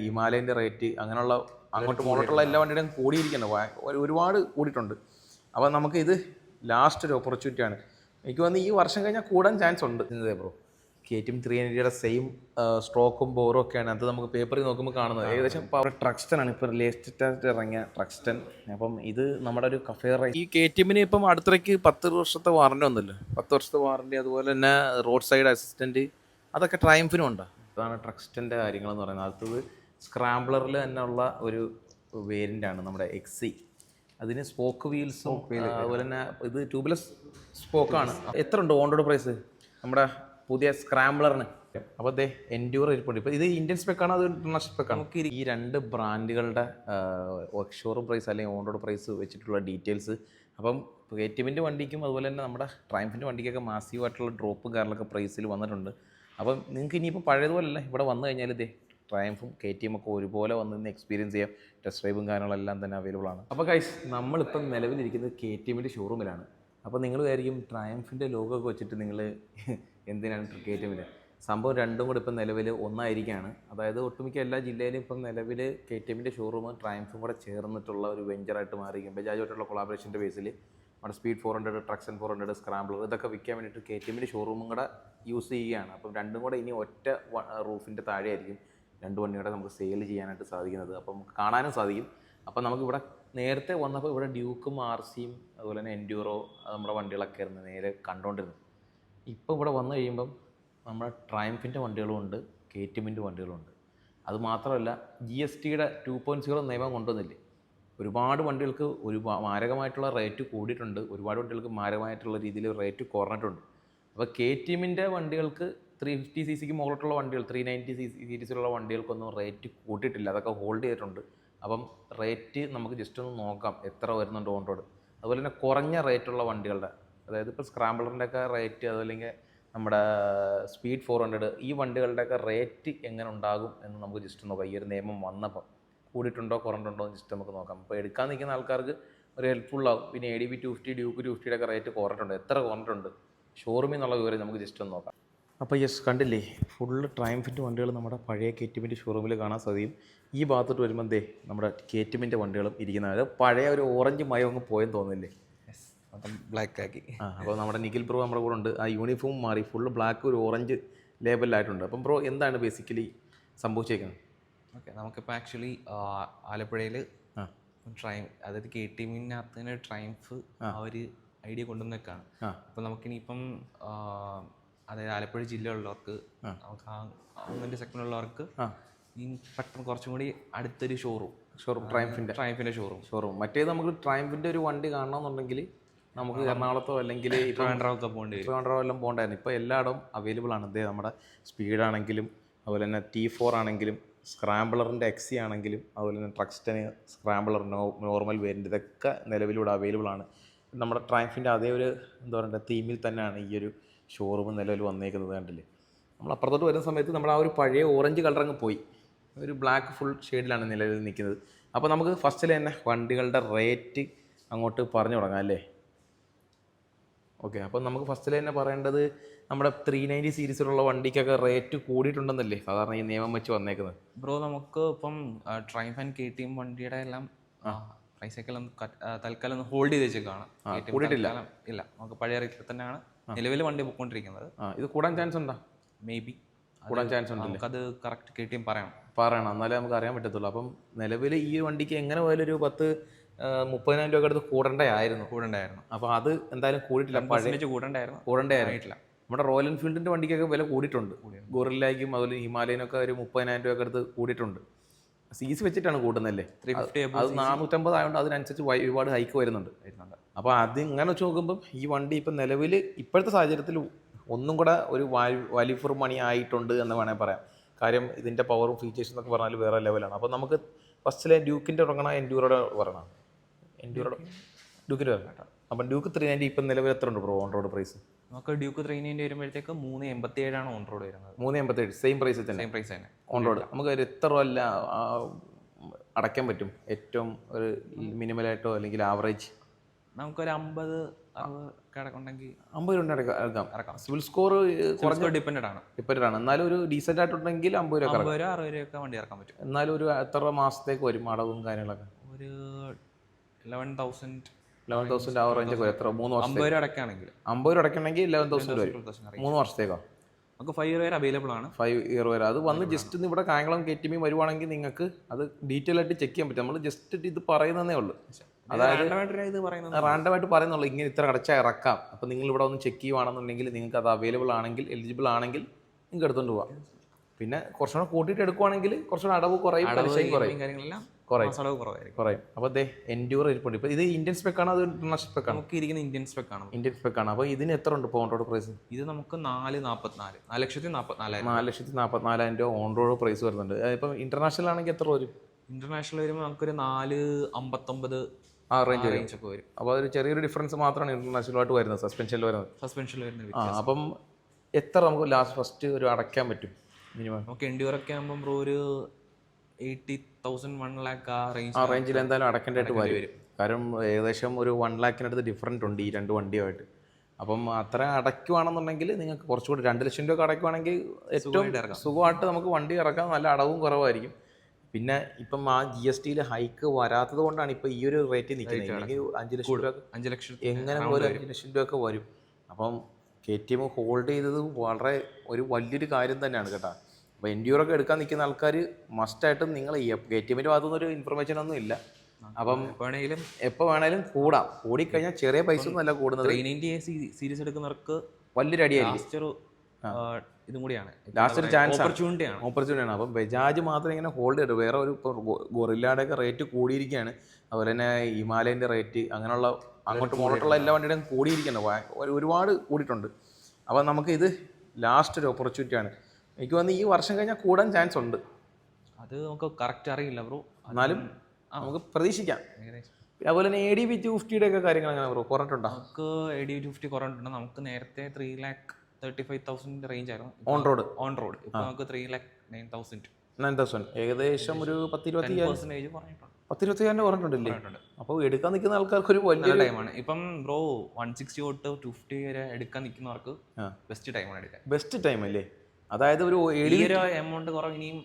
ഹിമാലയന്റെ rate അങ്ങനെയുള്ള അങ്ങോട്ട് മുകളിലോട്ടുള്ള എല്ലാ വണ്ടിയുടെയും കൂടിയിരിക്കുന്നത് ഒരു- ഒരുപാട് കൂടിയിട്ടുണ്ട്. അപ്പോൾ നമുക്ക് ഇത് ലാസ്റ്റ് ഒരു ഓപ്പർച്യൂണിറ്റി ആണ്. എനിക്ക് വന്ന് ഈ വർഷം കഴിഞ്ഞാൽ കൂടാൻ ചാൻസ് ഉണ്ട്. Bro K T M three ഹൺഡ്രഡിയുടെ same സ്ട്രോക്കും ബോറും ഒക്കെയാണ്. അത് നമുക്ക് പേപ്പറിൽ നോക്കുമ്പോൾ കാണുന്നത്. ഏകദേശം പവർ ട്രക്സ്റ്റൺ ആണ്. ഇപ്പോൾ ലേറ്റസ്റ്റ് ആയിട്ട് ഇറങ്ങിയ ട്രക്സ്റ്റൻ അപ്പം ഇത് നമ്മുടെ ഒരു കഫേ റൈ ഈ കെ ടി എമ്മിന് ഇപ്പം അടുത്തേക്ക് പത്ത് വർഷത്തെ വാറണ്ടി ഒന്നുമില്ല പത്ത് വർഷത്തെ വാറണ്ടി അതുപോലെ തന്നെ റോഡ് സൈഡ് അസിസ്റ്റന്റ് അതൊക്കെ ട്രയംഫിനും ഉണ്ട്? അതാണ് ട്രക്സ്റ്റന്റെ കാര്യങ്ങളെന്ന് പറയുന്നത്. അടുത്തത് സ്ക്രാംബ്ലറിൽ തന്നെ ഉള്ള ഒരു വേരിന്റാണ് നമ്മുടെ എക്സി. അതിന് സ്പോക്ക് വീൽസും അതുപോലെ തന്നെ ഇത് ട്യൂബ്ലെസ് സ്പോക്കാണ് എത്ര ഉണ്ട് ഓൺറോഡ് പ്രൈസ്? നമ്മുടെ പുതിയ സ്ക്രാംബ്ലറിന്. അപ്പോൾ അതെ എൻഡ്യൂർ ഇരിപ്പുണ്ട്. ഇപ്പോൾ ഇത് ഇന്ത്യൻ സ്പെക്കാണ് അത് ഇന്റർനാഷണൽ സ്പെക്കാണ് നമുക്ക് ഈ രണ്ട് ബ്രാൻഡുകളുടെ ഷോറൂം പ്രൈസ് അല്ലെങ്കിൽ ഓൺറോഡ് പ്രൈസ് വെച്ചിട്ടുള്ള ഡീറ്റെയിൽസ് അപ്പം കെ ടി എമ്മിന്റെ വണ്ടിക്കും അതുപോലെ തന്നെ നമ്മുടെ ട്രയംഫിന്റെ വണ്ടിക്കൊക്കെ മാസീവായിട്ടുള്ള ഡ്രോപ്പും കാര്യങ്ങളൊക്കെ പ്രൈസിൽ വന്നിട്ടുണ്ട്. അപ്പം നിങ്ങൾക്ക് ഇനിയിപ്പോൾ പഴയതുപോലല്ല. ഇവിടെ വന്നു കഴിഞ്ഞാൽ ഇതേ ട്രയംഫും കെ ടി എം ഒക്കെ ഒരുപോലെ വന്ന് നിന്ന് എക്സ്പീരിയൻസ് ചെയ്യാം. ടെസ്റ്റ് ഡ്രൈവും കാര്യങ്ങളെല്ലാം തന്നെ അവൈലബിൾ ആണ്. അപ്പോൾ കൈസ് നമ്മളിപ്പം നിലവിലിരിക്കുന്നത് കെ ടി എമ്മിന്റെ ഷോറൂമിലാണ് അപ്പോൾ നിങ്ങൾ വിചാരിക്കും ട്രയംഫിന്റെ ലോഗോ ഒക്കെ വെച്ചിട്ട് നിങ്ങൾ എന്തിനാണ് കെ ടി എമ്മിന്റെ സംഭവം രണ്ടും കൂടി ഇപ്പം നിലവിൽ ഒന്നായിരിക്കുകയാണ് അതായത് ഒട്ടുമിക്ക എല്ലാ ജില്ലയിലും ഇപ്പം നിലവിൽ കെ ടി എമ്മിന്റെ ഷോറൂമും ട്രയംഫും കൂടെ ചേർന്നിട്ടുള്ള ഒരു വെഞ്ചറായിട്ട് മാറിയിരിക്കും ബജാജുമായിട്ടുള്ള കൊളാബറേഷന്റെ ബേസിൽ നമ്മുടെ speed four hundred Thruxton four hundred scrambler ഇതൊക്കെ വിൽക്കാൻ വേണ്ടിയിട്ട് കെ ടി എമ്മിന്റെ ഷോറൂമും കൂടെ യൂസ് ചെയ്യുകയാണ്. അപ്പം രണ്ടും കൂടെ ഇനി ഒറ്റ റൂഫിന്റെ താഴെയായിരിക്കും. രണ്ട് വണ്ടിയുടെ നമുക്ക് സെയിൽ ചെയ്യാനായിട്ട് സാധിക്കുന്നത്. അപ്പം നമുക്ക് കാണാനും സാധിക്കും. അപ്പം നമുക്കിവിടെ നേരത്തെ വന്നപ്പോൾ ഇവിടെ ഡ്യൂക്കും ആർ സിയും അതുപോലെ തന്നെ എൻഡ്യൂറോ നമ്മുടെ വണ്ടികളൊക്കെ ആയിരുന്നു നേരെ കണ്ടുകൊണ്ടിരുന്നു ഇപ്പോൾ ഇവിടെ വന്നു കഴിയുമ്പം നമ്മുടെ ട്രയംഫിന്റെ വണ്ടികളും ഉണ്ട് കെ ടി എമ്മിന്റെ വണ്ടികളും ഉണ്ട് അത് മാത്രമല്ല ജി എസ് ടിയുടെ ടു പോയിന്റ് സീറോ നിയമം കൊണ്ടുവന്നില്ലേ? ഒരുപാട് വണ്ടികൾക്ക് ഒരു മാരകമായിട്ടുള്ള റേറ്റ് കൂടിയിട്ടുണ്ട്. ഒരുപാട് വണ്ടികൾക്ക് മാരകമായിട്ടുള്ള രീതിയിൽ റേറ്റ് കുറഞ്ഞിട്ടുണ്ട്. അപ്പോൾ കെ ടി എമ്മിന്റെ വണ്ടികൾക്ക് ത്രീ ഫിഫ്റ്റി സി സിക്ക് മുകളിലുള്ള വണ്ടികൾ ത്രീ നയന്റി സി സി സീരീസിലുള്ള വണ്ടികൾക്കൊന്നും റേറ്റ് കൂട്ടിയിട്ടില്ല. അതൊക്കെ ഹോൾഡ് ചെയ്തിട്ടുണ്ട്. അപ്പം റേറ്റ് നമുക്ക് ജസ്റ്റ് ഒന്ന് നോക്കാം എത്ര വരുന്നുണ്ട് ഓൺ റോഡ് അതുപോലെ തന്നെ കുറഞ്ഞ റേറ്റുള്ള വണ്ടികളുടെ അതായത് ഇപ്പോൾ സ്ക്രാമ്പിളറിന്റെ ഒക്കെ റേറ്റ് അതല്ലെങ്കിൽ നമ്മുടെ സ്പീഡ് ഫോർ ഹൺഡ്രഡ് ഈ വണ്ടികളുടെയൊക്കെ റേറ്റ് എങ്ങനെ ഉണ്ടാകും എന്ന് നമുക്ക് ജസ്റ്റ് നോക്കാം. ഈ ഒരു നിയമം വന്നപ്പം കൂടിയിട്ടുണ്ടോ കുറഞ്ഞിട്ടുണ്ടോ എന്ന് ജസ്റ്റ് നമുക്ക് നോക്കാം. അപ്പോൾ എടുക്കാൻ നിൽക്കുന്ന ആൾക്കാർക്ക് ഒരു ഹെൽപ്ഫുൾ ആകും പിന്നെ A D B two fifty Duke two ഫിഫ്റ്റിയുടെ ഒക്കെ റേറ്റ് കുറഞ്ഞിട്ടുണ്ട്. എത്ര കുറഞ്ഞിട്ടുണ്ട്? ഷോറൂമിൽ നിന്നുള്ള വിവരം നമുക്ക് ജസ്റ്റ് ഒന്ന് നോക്കാം. അപ്പോൾ യെസ് കണ്ടില്ലേ? ഫുള്ള് ട്രയംഫിന്റെ വണ്ടികൾ നമ്മുടെ പഴയ കെ ടി എമ്മിന്റെ ഷോറൂമിൽ കാണാൻ സാധിക്കും. ഈ ഭാഗത്തോട്ട് വരുമ്പോൾ ദേ നമ്മുടെ കെ ടി എമ്മിന്റെ വണ്ടികളും ഇരിക്കുന്നത്. പഴയ ഒരു ഓറഞ്ച് മയം അങ്ങ് പോയെന്ന് തോന്നുന്നില്ലേ? മൊത്തം ബ്ലാക്ക് ആക്കി. ആ അപ്പോൾ നമ്മുടെ നിഖിൽ ബ്രോ നമ്മുടെ കൂടെ ഉണ്ട്. ആ യൂണിഫോം മാറി ഫുള്ള് ബ്ലാക്ക് ഒരു ഓറഞ്ച് ലേബലിലായിട്ടുണ്ട് അപ്പം ബ്രോ എന്താണ് ബേസിക്കലി സംഭവിച്ചേക്കുന്നത്? ഓക്കെ നമുക്കിപ്പോൾ ആക്ച്വലി ആലപ്പുഴയിൽ ട്രൈം അതായത് കെ ടി എമ്മിനകത്ത് തന്നെ ട്രൈംഫ് ആ. ഒരു ഐഡിയ കൊണ്ടുവന്നേക്കാണ്. അപ്പോൾ നമുക്കിനിയിപ്പം അതായത് ആലപ്പുഴ ജില്ലയിലുള്ളവർക്ക് സെക്കൻഡിലുള്ളവർക്ക് ആ ഈ പെട്ടെന്ന് കുറച്ചും കൂടി അടുത്തൊരു ഷോറൂം ഷോറൂം ട്രയംഫിന്റെ ട്രൈംഫിന്റെ ഷോറൂം ഷോറൂം മറ്റേത് നമുക്ക് ട്രയംഫിന്റെ ഒരു വണ്ടി കാണണമെന്നുണ്ടെങ്കിൽ നമുക്ക് എറണാകുളത്തോ അല്ലെങ്കിൽ ഇപ്പോൾ ട്രിവാൻഡ്രമൊക്കെ പോകേണ്ടി വരും. ട്രിവാൻഡ്രം എല്ലാം പോകണ്ടായിരുന്നു ഇപ്പോൾ എല്ലായിടവും അവൈലബിൾ ആണ്. ഇതേ നമ്മുടെ സ്പീഡാണെങ്കിലും അതുപോലെ തന്നെ ടി ഫോർ ആണെങ്കിലും സ്ക്രാമ്പിളറിന്റെ എക്സി ആണെങ്കിലും അതുപോലെ തന്നെ ട്രക്സ്റ്റന് സ്ക്രാമ്പിളർ നോ നോർമൽ വേരിയന്റ് ഇതൊക്കെ നിലവിലൂടെ അവൈലബിൾ ആണ്. നമ്മുടെ ട്രയംഫിന്റെ അതേ ഒരു എന്താ പറയുക തീമിൽ തന്നെയാണ് ഈ ഒരു ഷോറൂം നിലവിൽ വന്നേക്കുന്നത് കണ്ടില്ലേ? നമ്മൾ അപ്പുറത്തോട്ട് വരുന്ന സമയത്ത് നമ്മൾ ആ ഒരു പഴയ ഓറഞ്ച് കളർ അങ്ങ് പോയി. ഒരു ബ്ലാക്ക് ഫുൾ ഷെയ്ഡിലാണ് നിലവിൽ നിൽക്കുന്നത്. അപ്പോൾ നമുക്ക് ഫസ്റ്റിൽ തന്നെ വണ്ടികളുടെ റേറ്റ് അങ്ങോട്ട് പറഞ്ഞു തുടങ്ങാം അല്ലേ? ഓക്കെ അപ്പോൾ നമുക്ക് ഫസ്റ്റിൽ തന്നെ പറയേണ്ടത് നമ്മുടെ ത്രീ നയന്റി സീരീസിലുള്ള വണ്ടിക്കൊക്കെ റേറ്റ് കൂടിയിട്ടുണ്ടെന്നല്ലേ? സാധാരണ ഈ നിയമം വെച്ച് വന്നേക്കുന്നത്. ബ്രോ നമുക്ക് ഇപ്പം Triumph and K T M വണ്ടിയുടെ എല്ലാം പ്രൈസൊക്കെ ഒന്ന് തൽക്കാലം ഒന്ന് ഹോൾഡ് ചെയ്ത് വെച്ച് കാണാം. കൂടിയിട്ടില്ല. ഇല്ല. നമുക്ക് പഴയ റേറ്റിൽ തന്നെയാണ് നിലവിൽ വണ്ടി പോയിക്കൊണ്ടിരിക്കുന്നത് ഇത് കൂടാൻ ചാൻസ് ഉണ്ടോ? മേ ബി കൂടാൻ ചാൻസ് ഉണ്ട് നമുക്കത് കറക്റ്റ് കെ ടി എം പറയണം. പറയണം. എന്നാലേ നമുക്ക് അറിയാൻ പറ്റത്തുള്ളൂ. അപ്പം നിലവിൽ ഈ വണ്ടിക്ക് എങ്ങനെ പോയാലും ഒരു പത്ത് മുപ്പതിനായിരം രൂപ അടുത്ത് കൂടേണ്ടായിരുന്നു കൂടേണ്ടായിരുന്നു കൂടെ അപ്പോൾ അത് എന്തായാലും കൂടിയിട്ടില്ല. പഴയ കൂടേണ്ടായിരുന്നു കൂടെ ഉണ്ടായിരുന്നു കൂടേണ്ടേ ആയിരുന്നു ആയിട്ടില്ല നമ്മുടെ റോയൽ എൻഫീൽഡിന്റെ വണ്ടിക്കൊക്കെ വില കൂടിയിട്ടുണ്ട്. ഗൊറില്ലായ്ക്കും അതുപോലെ ഹിമാലയനൊക്കെ ഒരു മുപ്പതിനായിരം രൂപ അടുത്ത് കൂടിയിട്ടുണ്ട്. സി സി വെച്ചിട്ടാണ് കൂട്ടുന്നല്ലേ ത്രീ ഫിഫ്റ്റി അത് നാനൂറ്റമ്പത് ആയതുകൊണ്ട് അതിനനുസരിച്ച് ഒരുപാട് ഹൈക്ക് വരുന്നുണ്ട് വരുന്നുണ്ട്. അപ്പോൾ അത് ഇങ്ങനെ വെച്ച് നോക്കുമ്പം ഈ വണ്ടി ഇപ്പം നിലവിൽ ഇപ്പോഴത്തെ സാഹചര്യത്തിൽ ഒന്നും കൂടെ ഒരു വാല്യൂ ഫോർ മണി ആയിട്ടുണ്ട് എന്ന് വേണമെങ്കിൽ പറയാം. കാര്യം ഇതിന്റെ പവറും ഫീച്ചേഴ്സും എന്നൊക്കെ പറഞ്ഞാൽ വേറെ ലെവലാണ് അപ്പോൾ നമുക്ക് ഫസ്റ്റിലെ ഡ്യൂക്കിന്റെ തുടങ്ങണ എൻഡ്യൂറോടെ പറയണം എൻഡ്യൂറോടെ ഡ്യൂക്കിന്റെ പറയണം അപ്പം ഡ്യൂക്ക് ത്രീ നയന്റി ഇപ്പം നിലവിൽ എത്ര ഉണ്ട് ബ്രോ ഓൺ റോഡ് പ്രൈസ് നമുക്ക് ഡ്യൂക്ക് ത്രീ നയന്റി വരുമ്പോഴത്തേക്ക് മൂന്ന് എൺപത്തി ഏഴാണ് ഓൺ റോഡ് വരുന്നത്. മൂന്ന് എൺപത്തേഴ് സെയിം പ്രൈസ് തന്നെ. സെയിം പ്രൈസ് തന്നെ. ഓൺ റോഡ് നമുക്ക് ഒരു എത്ര അല്ല അടയ്ക്കാൻ പറ്റും? ഏറ്റവും ഒരു മിനിമലായിട്ടോ അല്ലെങ്കിൽ ആവറേജ് നമുക്കൊരു അമ്പത് കിടക്കുണ്ടെങ്കിൽ അമ്പത് രൂപ ഇറക്കാം. ഇറക്കാം സിവിൽ സ്കോർ കുറച്ച് ഡിപ്പെൻഡ് ആണ്. ഡിപ്പെൻഡ് ആണ്. എന്നാലും ഒരു ഡീസെന്റ് ആയിട്ടുണ്ടെങ്കിൽ അമ്പത് രൂപ അമ്പത് രൂപ അറുപത് രൂപയൊക്കെ വണ്ടി ഇറക്കാൻ പറ്റും. എന്നാലും ഒരു എത്ര മാസത്തേക്ക് വരും അടവും കാര്യങ്ങളൊക്കെ? ഒരു ലെവൻ തൗസൻഡ് ലെവൻ തൗസൻഡ് ആ റേഞ്ച് എത്ര മൂന്ന് വർഷം അമ്പത് രൂപ അടക്കുകയാണെങ്കിൽ അമ്പത് രൂപ അടക്കണമെങ്കിൽ ലെവൻ തൗസൻഡ് വരും. മൂന്ന് വർഷത്തേക്കോ? നമുക്ക് ഫൈവ് ഇയർ വരെ അവൈലബിൾ ആണ്. ഫൈവ് ഇയർ വരെ. അത് വന്ന് ജസ്റ്റ് ഒന്ന് ഇവിടെ കായംകുളം കെ ടി വരുവാണെങ്കിൽ നിങ്ങൾക്ക് അത് ഡീറ്റെയിൽ ആയിട്ട് ചെക്ക് ചെയ്യാൻ പറ്റും. നമ്മൾ ജസ്റ്റ് ഇത് പറയുന്നതേ ഉള്ളൂ. അതായത് റാൻഡമായിട്ട് പറയുന്നുള്ളൂ ഇങ്ങനെ ഇത്ര അടച്ചാൽ ഇറക്കാം. അപ്പോൾ നിങ്ങൾ ഇവിടെ ഒന്ന് ചെക്ക് ചെയ്യുവാണെന്നുണ്ടെങ്കിൽ നിങ്ങൾക്ക് അത് അവൈലബിൾ ആണെങ്കിൽ എലിജിബിൾ ആണെങ്കിൽ നിങ്ങൾക്ക് എടുത്തുകൊണ്ട് പോവാം. പിന്നെ കുറച്ചുകൂടെ കൂട്ടിയിട്ട് എടുക്കുവാണെങ്കിൽ കുറച്ചുകൂടെ അടവ് കുറയും പലിശയും കുറയും. കാര്യങ്ങളെല്ലാം കുറയും. അപ്പോൾ ദേ എൻഡ്യൂർ ഇരിപ്പുണ്ട്. ഇപ്പോൾ ഇത് ഇന്ത്യൻ സ്പെക്കാണോ അത് ഇന്റർനാഷണൽ സ്പെക്കാണോ നമുക്ക് ഇരിക്കുന്ന ഇന്ത്യൻ സ്പെക്ക് ആണ്. ഇന്ത്യൻ സ്പെക്കാണ് അപ്പോൾ ഇതിന് എത്ര ഉണ്ട് ഇപ്പോൾ ഓൺ റോഡ് പ്രൈസ് ഇത് നമുക്ക് നാല് നാൽപ്പത്തിനാല് നാല് ലക്ഷത്തി നാൽപ്പത്തിനാലായിരം നാല് ലക്ഷത്തി നാൽപ്പത്തിനാലായിരം രൂപ ഓൺ റോഡ് പ്രൈസ് വരുന്നുണ്ട്. ഇപ്പം ഇന്റർനാഷണൽ ആണെങ്കിൽ എത്ര വരും? ഇന്റർനാഷണൽ വരുമ്പോൾ നമുക്കൊരു നാല് അമ്പത്തൊമ്പത് ആ റേഞ്ച് വരും. റേഞ്ച് ഒക്കെ വരും. അപ്പോൾ അതൊരു ചെറിയൊരു ഡിഫറൻസ് മാത്രമാണ് ഇന്റർനാഷണലായിട്ട് വരുന്നത്. സസ്പെൻഷനിൽ വരുന്നത്. സസ്പെൻഷനിൽ വരുന്നത് അപ്പം എത്ര നമുക്ക് ലാസ്റ്റ് ഫസ്റ്റ് ഒരു അടയ്ക്കാൻ പറ്റും? മിനിമം. നമുക്ക് എൻഡ്യൂർ ഒക്കെ ആകുമ്പോൾ ബ്രോ ഒരു എയ്റ്റി തൗസൻഡ് വൺ ലാക്ക് ആ റേഞ്ച് ആ റേഞ്ചിൽ എന്തായാലും അടക്കേണ്ടതായിട്ട് വരും. കാരണം ഏകദേശം ഒരു വൺ ലാക്കിനടുത്ത് ഡിഫറന്റ് ഉണ്ട് ഈ രണ്ട് വണ്ടിയുമായിട്ട്. അപ്പം അത്ര അടയ്ക്കുവാണെന്നുണ്ടെങ്കിൽ നിങ്ങൾക്ക് കുറച്ചുകൂടി രണ്ട് ലക്ഷം രൂപ അടയ്ക്കുവാണെങ്കിൽ ഏറ്റവും സുഖമായിട്ട് നമുക്ക് വണ്ടി ഇറക്കാം. നല്ല അടവും കുറവായിരിക്കും. പിന്നെ ഇപ്പം ആ ജി എസ് ടിയിൽ ഹൈക്ക് വരാത്തത് കൊണ്ടാണ് ഇപ്പം ഈ ഒരു റേറ്റ് നിൽക്കുന്നത്. അല്ലെങ്കിൽ അഞ്ച് ലക്ഷം രൂപ അഞ്ച് ലക്ഷം എങ്ങനെ പോലും അഞ്ച് ലക്ഷം രൂപയൊക്കെ വരും. അപ്പം കെ ടി എം ഹോൾഡ് ചെയ്തത് വളരെ ഒരു വലിയൊരു കാര്യം തന്നെയാണ് കേട്ടോ. അപ്പോൾ എൻഡ്യൂറൊക്കെ എടുക്കാൻ നിൽക്കുന്ന ആൾക്കാർ മസ്റ്റായിട്ടും നിങ്ങൾ കെ ടി എമ്മിന്റെ ഭാഗത്തുനിന്ന് ഒരു ഇൻഫർമേഷൻ ഒന്നും ഇല്ല. അപ്പം വേണമെങ്കിലും എപ്പോൾ വേണേലും കൂടാം. കൂടിക്കഴിഞ്ഞാൽ ചെറിയ പൈസ ഒന്നും അല്ല കൂടുന്നത്. നയന്റി സീരീസ് എടുക്കുന്നവർക്ക് വലിയൊരു അടിയായിരിക്കും. ഇതും കൂടിയാണ്. ലാസ്റ്റ് ഒരു ചാൻസ് ഓപ്പർച്യൂണിറ്റിയാണ് ഓപ്പർച്യൂണിറ്റി ആണ്. ഓപ്പർച്യൂണിറ്റി ആണ്. അപ്പം ബജാജ് മാത്രം ഇങ്ങനെ ഹോൾഡ് ചെയ്തു. വേറെ ഒരു ഇപ്പോൾ ഗൊറില്ലാടെയൊക്കെ റേറ്റ് കൂടിയിരിക്കുകയാണ്. അതുപോലെ തന്നെ ഹിമാലയന്റെ റേറ്റ് അങ്ങനെയുള്ള അങ്ങോട്ട് മുകളിലുള്ള എല്ലാ വണ്ടിയുടെയും കൂടിയിരിക്കുന്നു. ഒരു- ഒരുപാട് കൂടിയിട്ടുണ്ട്. അപ്പം നമുക്ക് ഇത് ലാസ്റ്റ് ഒരു ഓപ്പർച്യൂണിറ്റി ആണ്. എനിക്ക് വന്ന് ഈ വർഷം കഴിഞ്ഞാൽ കൂടാൻ ചാൻസ് ഉണ്ട്. അത് നമുക്ക് കറക്റ്റ് അറിയില്ല ബ്രോ എന്നാലും നമുക്ക് പ്രതീക്ഷിക്കാം. അതുപോലെ തന്നെ എ ഡി ബി ടു ഫിഫ്റ്റിയുടെ ഒക്കെ കാര്യങ്ങൾ അങ്ങനെ ബ്രോ കുറഞ്ഞിട്ടുണ്ടോ? നമുക്ക് എ ഡി ഫിഫ്റ്റി കുറഞ്ഞിട്ടുണ്ട്. നമുക്ക് നേരത്തെ three lakh thirty five thousand range ആയിരുന്നു ഓൺ റോഡ് ഓൺ റോഡ് ഇപ്പോൾ നമുക്ക് three lakh nine thousand nine thousand ഏകദേശം ഒരു പത്ത് ഇരുപത്തി പെർസെന്റേജ് പറഞ്ഞിട്ടുണ്ട് പത്ത് ഇരുപത്തി അയ്യായിരം കുറഞ്ഞിട്ടുണ്ടല്ലേ അപ്പോൾ എടുക്കാൻ നിൽക്കുന്ന ആൾക്കാർക്ക് ഒരു വലിയ ടൈമാണ്. ഇപ്പം ബ്രോ വൺ സിക്സ്റ്റി തൊട്ട് ടു ഫിഫ്റ്റി വരെ എടുക്കാൻ നിൽക്കുന്നവർക്ക് ബെസ്റ്റ് ടൈമാണ് എടുക്കാൻ. ബെസ്റ്റ് ടൈം അല്ലേ? അതായത് ഒരു ഒരു എമൗണ്ട് കുറവ് ഇനിയും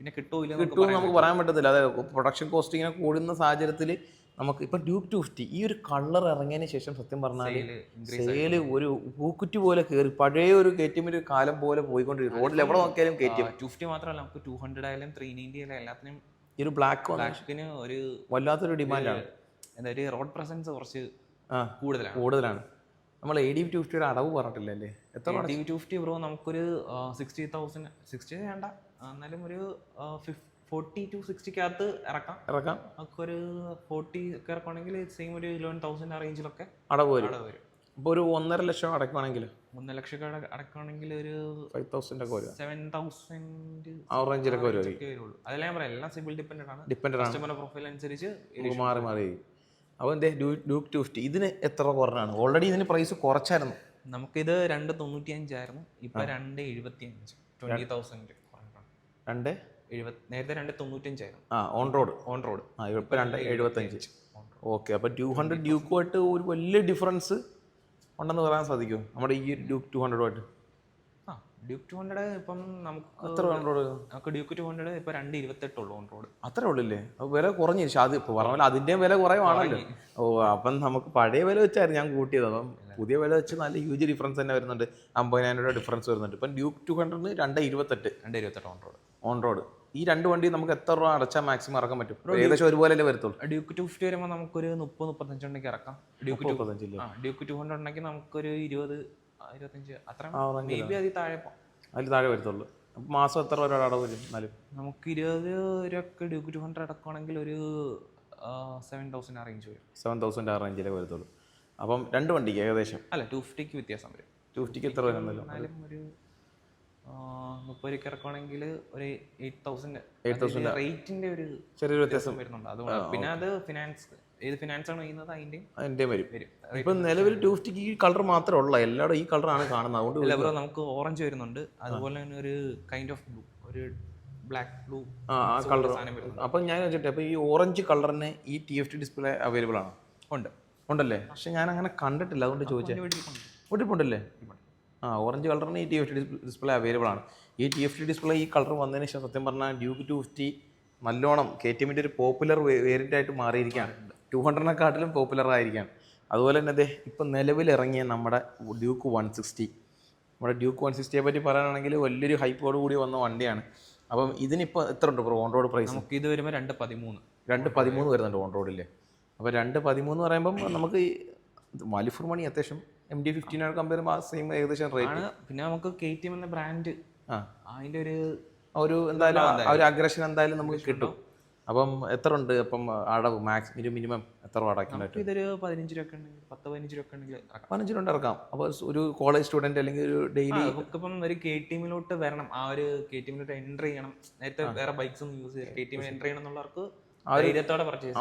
പിന്നെ കിട്ടൂല കിട്ടുമെന്ന് നമുക്ക് പറയാൻ പറ്റത്തില്ല. അതായത് പ്രൊഡക്ഷൻ കോസ്റ്റ് ഇങ്ങനെ കൂടുന്ന സാഹചര്യത്തിൽ നമുക്ക് ഇപ്പം ഡ്യൂക്ക് ടു ഫിഫ്റ്റി ഈ ഒരു കളർ ഇറങ്ങിയതിന് ശേഷം സത്യം പറഞ്ഞാൽ സെയിൽ ഒരു പൂക്കുറ്റി പോലെ കയറി പഴയ ഒരു കെ ടി എമ്മിന്റെ കാലം പോലെ പോയിക്കൊണ്ടിരിക്കും റോഡിൽ എവിടെ നോക്കിയാലും K T M two fifty മാത്രമല്ല നമുക്ക് ടു ഹൺഡ്രഡ് ആയാലും ത്രീ നയന്റി ആയാലും എല്ലാത്തിനും ഈ ഒരു ബ്ലാക്ക് ബ്ലാക്കിന് ഒരു വല്ലാത്തൊരു ഡിമാൻഡാണ് എന്താ ഒരു റോഡ് പ്രസൻസ് കുറച്ച് കൂടുതലാണ്. കൂടുതലാണ്. നമ്മൾ എ ഡി ടു ഫിഫ്റ്റിയുടെ അടവ് പറഞ്ഞിട്ടില്ല അല്ലേ എത്ര ഡി ടു ഫിഫ്റ്റി ബ്രോ നമുക്കൊരു സിക്സ്റ്റി തൗസൻഡ് സിക്സ്റ്റി വേണ്ട. എന്നാലും ഒരു ഫോർട്ടി ടു സിക്സ്റ്റിക്കകത്ത് ഇറക്കാം. ഇറക്കാം. നമുക്കൊരു ഫോർട്ടി ഒക്കെ ഇറക്കുവാണെങ്കിൽ സെയിം ഒരു ഇലവൻ തൗസൻഡ് ആ റേഞ്ചിലൊക്കെ അടവ് വരും. അടവ് വരും. ഇപ്പോൾ ഒരു ഒന്നര ലക്ഷം അടയ്ക്കുവാണെങ്കിൽ ഒന്നര ലക്ഷം ഒക്കെ അടക്കുകയാണെങ്കിൽ ഒരു ഫൈവ് തൗസൻഡ് ഒക്കെ വരും. സെവൻ തൗസൻഡ് ആ റേഞ്ചിലൊക്കെ വരുള്ളൂ അതെല്ലാം ഞാൻ പറയാം. എല്ലാം സിബിൾ ഡിപ്പെൻഡ് ആണ്. ഡിപ്പെൻഡ് ആണ്. കസ്റ്റമർ പ്രൊഫൈൽ അനുസരിച്ച് മാറി മാറി അപ്പോൾ എന്തേ ഡ്യൂക്ക് ടു ഫിഫ്റ്റി ഇതിന് എത്ര കുറഞ്ഞാണ് ഓൾറെഡി ഇതിന് പ്രൈസ് കുറച്ചായിരുന്നു. നമുക്കിത് രണ്ട് തൊണ്ണൂറ്റി അഞ്ചായിരുന്നു ഇപ്പൊ രണ്ട് എഴുപത്തി അഞ്ച് ട്വന്റി തൗസൻഡ് രണ്ട്? എഴുപത് നേരത്തെ രണ്ട് തൊണ്ണൂറ്റഞ്ചായിരുന്നു ആ ഓൺ റോഡ് ഓൺ റോഡ് ആ ഇപ്പം രണ്ട് എഴുപത്തഞ്ച് ഓക്കെ അപ്പോൾ ടു ഹൺഡ്രഡ് ഡ്യൂക്കുമായിട്ട് ഒരു വലിയ ഡിഫറൻസ് ഉണ്ടെന്ന് പറയാൻ സാധിക്കുമോ? നമ്മുടെ ഈ ഡ്യൂക്ക് ടു ഹൺഡ്രഡുമായിട്ട് ആ ഡ്യൂക്ക് ടു ഹൺഡ്രഡ് ഇപ്പം നമുക്ക് എത്ര റോഡ് നമുക്ക് ഡ്യൂക്ക് ടു ഹൺഡ്രഡ് ഇപ്പം രണ്ട് ഇരുപത്തെട്ടുള്ളൂ റോഡ് അത്രേ ഉള്ളില്ലേ? അപ്പോൾ വില കുറഞ്ഞു. പക്ഷേ അത് ഇപ്പോൾ പറഞ്ഞ പോലെ അതിന്റെയും വില കുറയുവാണല്ലോ ഓ അപ്പം നമുക്ക് പഴയ വില വെച്ചായിരുന്നു ഞാൻ കൂട്ടിയത്. അപ്പം പുതിയ വില വെച്ച് നല്ല ഹ്യൂജ് ഡിഫറൻസ് തന്നെ വരുന്നുണ്ട്. അമ്പതിനായിരം രൂപ ഡിഫറൻസ് വരുന്നുണ്ട്. ഇപ്പം ഡ്യൂക്ക് ടു ഹൺഡ്രഡിന് രണ്ട് ഇരുപത്തെട്ട്. രണ്ട് ഇരുപത്തെട്ട് ഓൺ റോഡ് ഓൺ റോഡ് ഈ രണ്ട് വണ്ടി നമുക്ക് എത്ര രൂപ അടച്ചാൽ മാക്സിമം ഇറക്കാൻ പറ്റും? ഏകദേശം ഒരുപോലെ അല്ലേ വരത്തുള്ളൂ ഡ്യൂക്ക് ടു ഫിഫ്റ്റി വരുമ്പോൾ നമുക്കൊരു മുപ്പത് മുപ്പത്തഞ്ച് ഉണ്ടെങ്കിൽ ഇറക്കാം. ഡ്യൂക്ക് മുപ്പത്തഞ്ചില്ലേ ഡ്യൂക്ക് ടു ഹൺഡ്രഡ് ഉണ്ടെങ്കിൽ നമുക്കൊരു ഇരുപത് ഇരുപത്തഞ്ച് അത്ര അതിൽ താഴെ അതിൽ താഴെ വരത്തുള്ളൂ. മാസം എത്ര രൂപ അടവ് വരും എന്നാലും? നമുക്ക് ഇരുപത് രൂപ ഡ്യൂക്ക് ടു ഹൺഡ്രഡ് അടക്കുകയാണെങ്കിൽ ഒരു സെവൻ തൗസൻഡ് ആ റേഞ്ച് വരും. സെവൻ തൗസൻഡ് ആ റേഞ്ചിലേ വരത്തുള്ളൂ. അപ്പം രണ്ട് വണ്ടിക്ക് ഏകദേശം. അല്ല ടു ഫിഫ്റ്റിക്ക് വ്യത്യാസം വരും. ടു ഫിഫ്റ്റിക്ക് എത്ര വരുന്നല്ലോ എന്നാലും ഒരു മുപ്പത് രൂപ ഇറക്കുവാണെങ്കിൽ ഒരു എയ്റ്റ് തൗസൻഡ് എയ്റ്റ് തൗസൻഡ് റേറ്റിന്റെ ഒരു ചെറിയൊരു വ്യത്യാസം. വരുന്നുണ്ട്. അതുകൊണ്ട് പിന്നെ അത് ഫിനാൻസ് ഏത് ഫിനാൻസ് ആണ് ചെയ്യുന്നത്? അതിന്റെ അതിന്റെ വരും. വരും. ഇപ്പം നിലവിൽ ടു ഫിഫ്റ്റിക്ക് ഈ കളർ മാത്രമേ ഉള്ളൂ. എല്ലാവരും ഈ കളറാണ് കാണുന്നത്. അതുകൊണ്ട് ബ്രോ നമുക്ക് ഓറഞ്ച് വരുന്നുണ്ട്. അതുപോലെ തന്നെ ഒരു കൈൻഡ് ഓഫ് ബ്ലൂ ഒരു ബ്ലാക്ക് ബ്ലൂ ആ കളർ അപ്പം ഞാൻ വെച്ചിട്ട് അപ്പോൾ ഈ ഓറഞ്ച് കളറിന് ഈ T F T display available ആണ്? ഉണ്ട്. ഉണ്ടല്ലേ? പക്ഷെ ഞാൻ അങ്ങനെ കണ്ടിട്ടില്ല അതുകൊണ്ട് ചോദിച്ചത് ഒട്ടിപ്പുണ്ടല്ലേ ആ ഓറഞ്ച് കളറിന് ഈ T F T display available ആണ്. ഈ ടി എഫ് ടി ഡിസ്പ്ലേ ഈ കളർ വന്നതിന് ശേഷം സത്യം പറഞ്ഞാൽ ഡ്യൂക്ക് ടു ഫിഫ്റ്റി നല്ലോണം കെ ടി എമ്മിന്റെ ഒരു പോപ്പുലർ വേരിയന്റ് ആയിട്ട് മാറിയിരിക്കുകയാണ്. ടു ഹൺഡ്രഡിനെക്കാട്ടിലും പോപ്പുലർ ആയിരിക്കുകയാണ്. അതുപോലെ തന്നെ അതെ ഇപ്പം നിലവിലിറങ്ങിയ നമ്മുടെ ഡ്യൂക്ക് വൺ സിക്സ്റ്റി നമ്മുടെ ഡ്യൂക്ക് വൺ സിക്സ്റ്റിയെ പറ്റി പറയുകയാണെങ്കിൽ വലിയൊരു ഹൈപ്പോട് കൂടി വന്ന വണ്ടിയാണ്. അപ്പം ഇതിനിപ്പോൾ എത്ര ഉണ്ട് ഇപ്പോൾ ഓൺ റോഡ് പ്രൈസ് നമുക്ക് ഇത് വരുമ്പോൾ രണ്ട് പതിമൂന്ന്. രണ്ട് പതിമൂന്ന് വരുന്നുണ്ട് ഓൺ റോഡിൽ അപ്പോൾ രണ്ട് പതിമൂന്ന് പറയുമ്പം നമുക്ക് ഈ വാല്യൂ ഫോർ മണി അത്യാവശ്യം എം ഡി ഫിഫ്റ്റീനോട് കമ്പയർ ചെയ്യുമ്പോൾ ആ സെയിം ഏകദേശം റേറ്റ് ആണ്. പിന്നെ നമുക്ക് കെ ടി എം എന്ന ബ്രാൻഡ് ആ. അതിന്റെ ഒരു ഒരു എന്തായാലും ആ ഒരു അഗ്രഷൻ എന്തായാലും നമുക്ക് കിട്ടും. അപ്പം എത്ര ഉണ്ട്? അപ്പം അടവ് മാക്സ് ഒരു മിനിമം എത്ര അടയ്ക്കാൻ പറ്റും? ഇതൊരു പതിനഞ്ച് രൂപ ഉണ്ടെങ്കിൽ പത്ത് പതിനഞ്ച് രൂപ ഉണ്ടെങ്കിൽ പതിനഞ്ച് രൂപ ഇറക്കാം. അപ്പോൾ ഒരു കോളേജ് സ്റ്റുഡന്റ് അല്ലെങ്കിൽ ഒരു ഡെയിലി നമുക്കിപ്പം ഒരു കെ ടി എമ്മിലോട്ട് വരണം. ആ ഒരു കെ ടി എമ്മിലോട്ട് എന്റർ ചെയ്യണം. നേരത്തെ വേറെ ബൈക്സ് ഒന്നും യൂസ് ചെയ്യാം കെ ടി എമ്മിൽ എന്റർ ചെയ്യണം എന്നുള്ളവർക്ക് ആ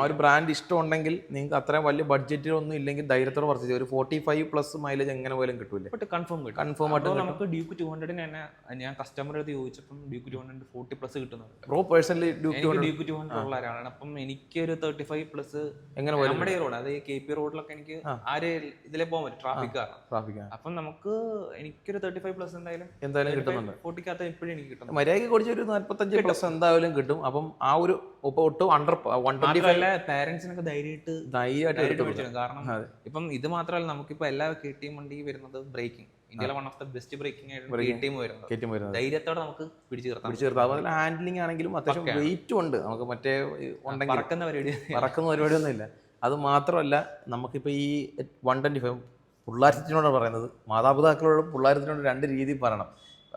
ഒരു ബ്രാൻഡ് ഇഷ്ടമുണ്ടെങ്കിൽ നിങ്ങൾക്ക് അത്രയും വലിയ ബഡ്ജറ്റിൽ ഒന്നും ഇല്ലെങ്കിൽ ധൈര്യത്തോടെ പർച്ചേസ് ചെയ്യാം. ഒരു ഫോർട്ടി ഫൈവ് പ്ലസ് മൈലേജ് എങ്ങനെ പോലും കിട്ടൂലേ ബട്ട് കൺഫേം കിട്ടും. കൺഫേം ആയിട്ട് നമുക്ക് ഡ്യൂക്ക് ടു ഹൺഡ്രഡിന് തന്നെ ഞാൻ കസ്റ്റമർ അടുത്ത് ചോദിച്ചപ്പം Duke two hundred forty plus കിട്ടുന്നുണ്ട്. Bro personally Duke Duke two hundred ഉള്ള ഒരാളാണ്. അപ്പം എനിക്ക് ഒരു തേർട്ടി ഫൈവ് പ്ലസ് എങ്ങനെ നമ്മുടെ റോഡ് അതായത് കെ പി റോഡിലൊക്കെ എനിക്ക് ആര് ഇതിലെ പോകാൻ പറ്റും ട്രാഫിക് കാരണം. ട്രാഫിക് അപ്പം നമുക്ക് എനിക്കൊരു തേർട്ടി ഫൈവ് പ്ലസ് എന്തായാലും എന്തായാലും കിട്ടുന്നുണ്ട്. ഫോർട്ടിക്കകത്ത് എപ്പോഴും എനിക്ക് കിട്ടും മര്യാദയ്ക്ക് കുറച്ച് ഒരു നാൽപ്പത്തഞ്ച് പ്ലസ് എന്തായാലും കിട്ടും. അപ്പം ആ ഒരു ഒട്ടും വൺ ഫൈവ് ധൈര്യമായിട്ട്. കാരണം. ഇപ്പം ഇത് മാത്രമല്ല നമുക്കിപ്പോ എല്ലാ കെ ടി എം വണ്ടി വരുന്നത് ബ്രേക്കിംഗ് ഇന്ത്യയിലെ one of the best braking ആയിട്ട് കെ ടി എം വരുന്നത്. ധൈര്യത്തോടെ നമുക്ക് പിടിച്ചു നിർത്താം. പിടിച്ചു ചേർത്ത് അതുപോലെ ഹാൻഡിലിംഗ് ആണെങ്കിലും അത്യാവശ്യം വെയിറ്റും ഉണ്ട്. നമുക്ക് മറ്റേ ഉണ്ടെങ്കിൽ പറക്കുന്ന പരിപാടി പറക്കുന്ന പരിപാടിയൊന്നുമില്ല അത് മാത്രമല്ല നമുക്കിപ്പോൾ ഈ വൺ ട്വന്റി ഫൈവ് പിള്ളാരത്തിനോടാണ് പറയുന്നത്. മാതാപിതാക്കളോടും പിള്ളാരത്തിനോട് രണ്ട് രീതിയിൽ പറയണം.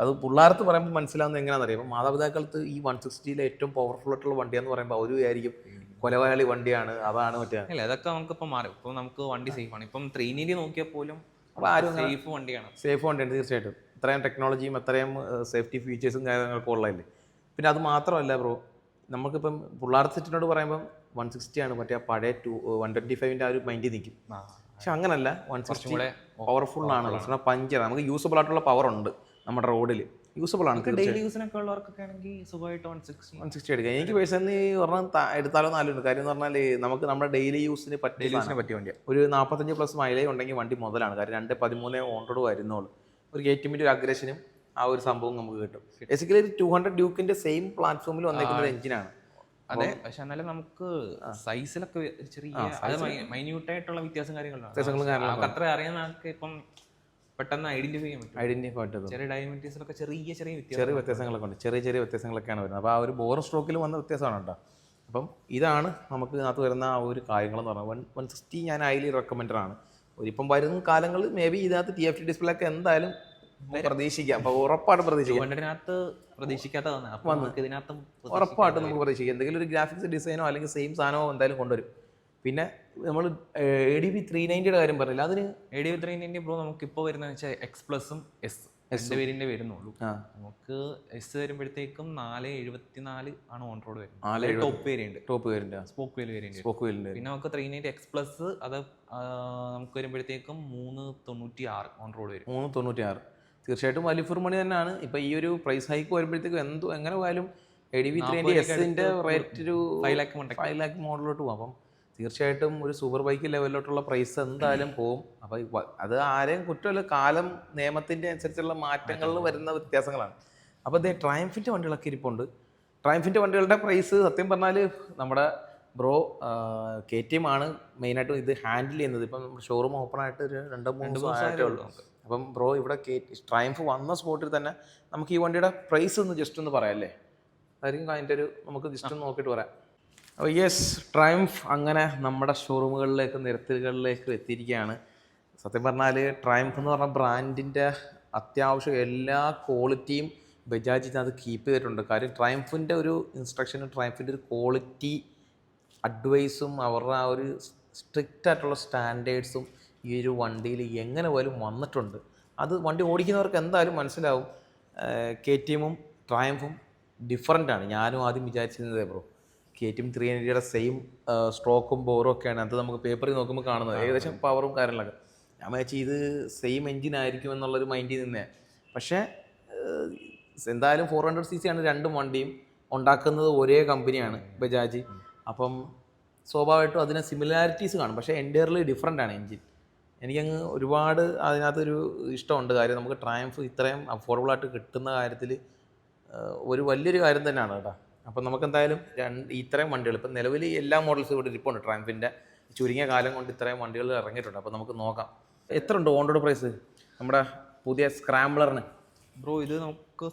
അത് പിള്ളാരത്ത് പറയുമ്പോൾ മനസ്സിലാവുന്നത് എങ്ങനെയാണെന്ന് അറിയാം. മാതാപിതാക്കൾക്ക് ഈ വൺ സിക്സ്റ്റിയിലെ ഏറ്റവും പവർഫുൾ ആയിട്ടുള്ള വണ്ടിയാന്ന് പറയുമ്പോൾ അവർ വിചാരിക്കും കൊലവാളി വണ്ടിയാണ് അതാണ് മറ്റേ. അല്ല അതൊക്കെ നമുക്ക് ഇപ്പം മാറി. ഇപ്പം നമുക്ക് വണ്ടി സേഫ് ആണ് ഇപ്പം ട്രെയിനിൽ നോക്കിയാൽ പോലും അപ്പം ആരും സേഫ് വണ്ടിയാണ്. സേഫ് വണ്ടിയാണ് തീർച്ചയായിട്ടും. ഇത്രയും ടെക്നോളജിയും അത്രയും സേഫ്റ്റി ഫീച്ചേഴ്സും കാര്യങ്ങളൊക്കെ ഉള്ളതല്ലേ? പിന്നെ അത് മാത്രമല്ല ബ്രോ നമുക്കിപ്പം പിള്ളേർ സെറ്റിനോട് പറയുമ്പം വൺ സിക്സ്റ്റി ആണ് മറ്റേ ആ പഴയ ടു വൺ ട്വന്റി ഫൈവിന്റെ ആ ഒരു മൈൻഡിൽ നിൽക്കും പക്ഷെ അങ്ങനല്ല വൺ സിക്സ്റ്റി പവർഫുൾ ആണ്. പക്ഷേ പഞ്ചർ നമുക്ക് യൂസബിൾ ആയിട്ടുള്ള പവർ ഉണ്ട്. നമ്മുടെ റോഡിൽ യൂസബിൾ ആണ് ഡെയിലി യൂസിനൊക്കെ ഉള്ളവർക്കൊക്കെ ആണെങ്കിൽ സുഖമായിട്ട് വൺ സിക്സ്റ്റി വൺ സിക്സ്റ്റി എടുക്കാം എനിക്ക് പേഴ്സണലി ഒരെണ്ണം ത- എടുത്താലോ നാലുണ്ട് കാര്യം എന്ന് പറഞ്ഞാൽ നമുക്ക് നമ്മുടെ ഡെയിലി യൂസിന് പറ്റിയ യൂസിനെ പറ്റിയ വണ്ടിയാണ് ഒരു നാൽപ്പത്തഞ്ച് പ്ലസ് മൈലേജ് ഉണ്ടെങ്കിൽ വണ്ടി മുതലാണ്. കാര്യം രണ്ട് പതിമൂന്ന് ഓൺ റോഡ് വരുന്നുള്ളൂ. ഒരു ഗേറ്റിമിന്റെ ഒരു അഗ്രഷനും ആ ഒരു സംഭവം നമുക്ക് കിട്ടും. ബേസിക്കലി ഒരു ടു ഹൺഡ്രഡ് ഡ്യൂക്കിന്റെ സെയിം പ്ലാറ്റ്ഫോമിൽ വന്നേക്കുന്ന ഒരു എഞ്ചിനാണ് അതെ പക്ഷെ എന്നാലും നമുക്ക് സൈസിലൊക്കെ ചെറിയ അത് മൈന്യൂട്ട് ആയിട്ടുള്ള വ്യത്യാസം കാര്യങ്ങളാണ്. വ്യത്യാസങ്ങളും കാര്യങ്ങളും നമുക്ക് അത്ര അറിയുന്ന ആൾക്ക് ഇപ്പം പെട്ടെന്ന് ഐഡന്റിഫൈ ചെയ്യാൻ പറ്റും. ഐഡന്റിഫൈ പറ്റും. ചെറിയ ഡയമെന്റീസിലൊക്കെ ചെറിയ ചെറിയ വ്യത്യാസം ചെറിയ വ്യത്യാസങ്ങളൊക്കെ ഉണ്ട് ചെറിയ ചെറിയ വ്യത്യാസങ്ങളൊക്കെയാണ് വരുന്നത്. അപ്പോൾ ആ ഒരു ബോർ സ്ട്രോക്കിൽ വന്ന വ്യത്യാസമാണ് കേട്ടോ. അപ്പം ഇതാണ് നമുക്ക് ഇതിനകത്ത് വരുന്ന ആ ഒരു കാര്യങ്ങൾ എന്ന് പറഞ്ഞാൽ വൺ വൺ സിക്സ്റ്റി ഞാൻ ഹൈലി റെക്കമെൻഡഡ് ആണ്. ഒരിപ്പം വരുന്ന കാലങ്ങളിൽ മേ ബി ഇതിനകത്ത് ടി എഫ് ടി ഡിസ്പ്ലേ ഒക്കെ എന്തായാലും പ്രതീക്ഷിക്കാം. അപ്പോൾ ഉറപ്പായിട്ട് പ്രതീക്ഷിക്കാം. ഇതിനകത്ത് പ്രതീക്ഷിക്കാത്തതാണ് അപ്പോൾ അപ്പൊ നമുക്ക് ഇതിനകത്തും ഉറപ്പായിട്ട് നമുക്ക് പ്രതീക്ഷിക്കാം. എന്തെങ്കിലും ഒരു ഗ്രാഫിക്സ് ഡിസൈനോ അല്ലെങ്കിൽ സെയിം സാധനമോ എന്തായാലും കൊണ്ടുവരും. പിന്നെ നമ്മൾ എ ഡി ബി ത്രീ നയന്റിയുടെ കാര്യം പറഞ്ഞില്ല അതിന് A D three ninety pro നമുക്ക് ഇപ്പോൾ വരുന്നതെന്ന് വെച്ചാൽ എക്സ് പ്ലസും എസ് എസ് വേരിയന്റ് വരുന്നുള്ളൂ. നമുക്ക് എസ് വരുമ്പോഴത്തേക്കും നാല് എഴുപത്തി നാല് ആണ് ഓൺ റോഡ് വരുന്നത് top variant top വേരിന്റെ spoke wheel variant spoke wheel പിന്നെ നമുക്ക് ത്രീ നയന്റി എക്സ് പ്ലസ് അത് നമുക്ക് വരുമ്പോഴത്തേക്കും മൂന്ന് തൊണ്ണൂറ്റി ആറ് ഓൺ റോഡ് വരും. മൂന്ന് തൊണ്ണൂറ്റി ആറ് തീർച്ചയായിട്ടും വലിയ മണി തന്നെയാണ്. ഇപ്പം ഈ ഒരു പ്രൈസ് ഹൈക്ക് വരുമ്പോഴത്തേക്കും എന്തോ എങ്ങനെ പോയാലും എ ഡി വി ത്രീ എസിന്റെ റേറ്റ് ഒരു ഫൈവ് ലാക്ക് ഫൈവ് ലാക്ക് മോഡലോട്ട് പോകും അപ്പം തീർച്ചയായിട്ടും ഒരു സൂപ്പർ ബൈക്ക് ലെവലിലോട്ടുള്ള പ്രൈസ് എന്തായാലും പോകും അപ്പോൾ അത് ആരെയും കുറ്റമല്ല കാലം നിയമത്തിന്റെ അനുസരിച്ചുള്ള മാറ്റങ്ങളിൽ വരുന്ന വ്യത്യാസങ്ങളാണ്. അപ്പോൾ ഇതേ ട്രയംഫിന്റെ വണ്ടികളൊക്കെ ഇരിപ്പുണ്ട്. ട്രയംഫിന്റെ വണ്ടികളുടെ പ്രൈസ് സത്യം പറഞ്ഞാൽ നമ്മുടെ ബ്രോ കെ ടി എം ആണ് മെയിനായിട്ടും ഇത് ഹാൻഡിൽ ചെയ്യുന്നത്. ഇപ്പം ഷോറൂം ഓപ്പൺ ആയിട്ട് ഒരു രണ്ടോ മൂന്ന് ദിവസമായിട്ടേ ഉള്ളൂ. അപ്പം ബ്രോ ഇവിടെ കെ ട്രയംഫ് വന്ന സ്പോട്ടിൽ തന്നെ നമുക്ക് ഈ വണ്ടിയുടെ പ്രൈസ് ഒന്ന് ജസ്റ്റ് ഒന്ന് പറയാം അല്ലേ? അതായിരിക്കും അതിന്റെ ഒരു നമുക്ക് ജസ്റ്റ് ഒന്ന് നോക്കിയിട്ട് പറയാം. അപ്പോൾ യെസ് ട്രയംഫ് അങ്ങനെ നമ്മുടെ ഷോറൂമുകളിലേക്ക് നിരത്തുകളിലേക്ക് എത്തിയിരിക്കുകയാണ്. സത്യം പറഞ്ഞാൽ ട്രയംഫ് എന്ന് പറഞ്ഞ ബ്രാൻഡിന്റെ അത്യാവശ്യം എല്ലാ ക്വാളിറ്റിയും ബജാജ് അത് കീപ്പ് ചെയ്തിട്ടുണ്ട്. കാര്യം ട്രയംഫിന്റെ ഒരു ഇൻസ്ട്രക്ഷനും ട്രയംഫിന്റെ ഒരു ക്വാളിറ്റി അഡ്വൈസും അവരുടെ ആ ഒരു സ്ട്രിക്റ്റ് ആയിട്ടുള്ള സ്റ്റാൻഡേർഡ്സും ഈ ഒരു വണ്ടിയിൽ എങ്ങനെ പോലും വന്നിട്ടുണ്ട്. അത് വണ്ടി ഓടിക്കുന്നവർക്ക് എന്തായാലും മനസ്സിലാവും. കെ ടി എമ്മും ട്രയംഫും ആണ്. ഞാനും ആദ്യം വിചാരിച്ചിരുന്നത് bro K T M three ഹൺഡ്രഡിയുടെ same സ്ട്രോക്കും ബോറും ഒക്കെയാണ്. അത് നമുക്ക് പേപ്പറിൽ നോക്കുമ്പോൾ കാണുന്നത്. ഏകദേശം പവറും കാര്യങ്ങളൊക്കെ. ഞാൻ വിചാരിച്ചു ഇത് സെയിം എഞ്ചിൻ ആയിരിക്കും എന്നുള്ളൊരു മൈൻഡിൽ നിന്നേ. പക്ഷേ എന്തായാലും ഫോർ ഹൺഡ്രഡ് സി സി ആണ് രണ്ടും വണ്ടിയും ഉണ്ടാക്കുന്നത് ഒരേ കമ്പനിയാണ് ബജാജ്. അപ്പം സ്വാഭാവികമായിട്ടും അതിന് സിമിലാരിറ്റീസ് കാണും. പക്ഷേ എൻഡിയറിൽ ഡിഫറെന്റ് ആണ് എൻജിൻ എനിക്കങ്ങ് ഒരുപാട് അതിനകത്തൊരു ഇഷ്ടമുണ്ട് കാര്യം. നമുക്ക് ട്രയംഫ് ഇത്രയും അഫോർഡബിൾ ആയിട്ട് കിട്ടുന്ന കാര്യത്തിൽ ഒരു വലിയൊരു കാര്യം തന്നെയാണ് കേട്ടോ. അപ്പം നമുക്ക് എന്തായാലും രണ്ട് ഇത്രയും വണ്ടികൾ ഇപ്പം നിലവിൽ എല്ലാ മോഡൽസും ഇവിടെ ഇരിപ്പുണ്ട്. ട്രയംഫിന്റെ ചുരുങ്ങിയ കാലം കൊണ്ട് ഇത്രയും വണ്ടികൾ ഇറങ്ങിയിട്ടുണ്ട്. അപ്പോൾ നമുക്ക് നോക്കാം. എത്ര ഉണ്ട് ഓൺ റോഡ് പ്രൈസ് നമ്മുടെ പുതിയ സ്ക്രാംബ്ലറിന് ബ്രോ ഇത് നമുക്ക്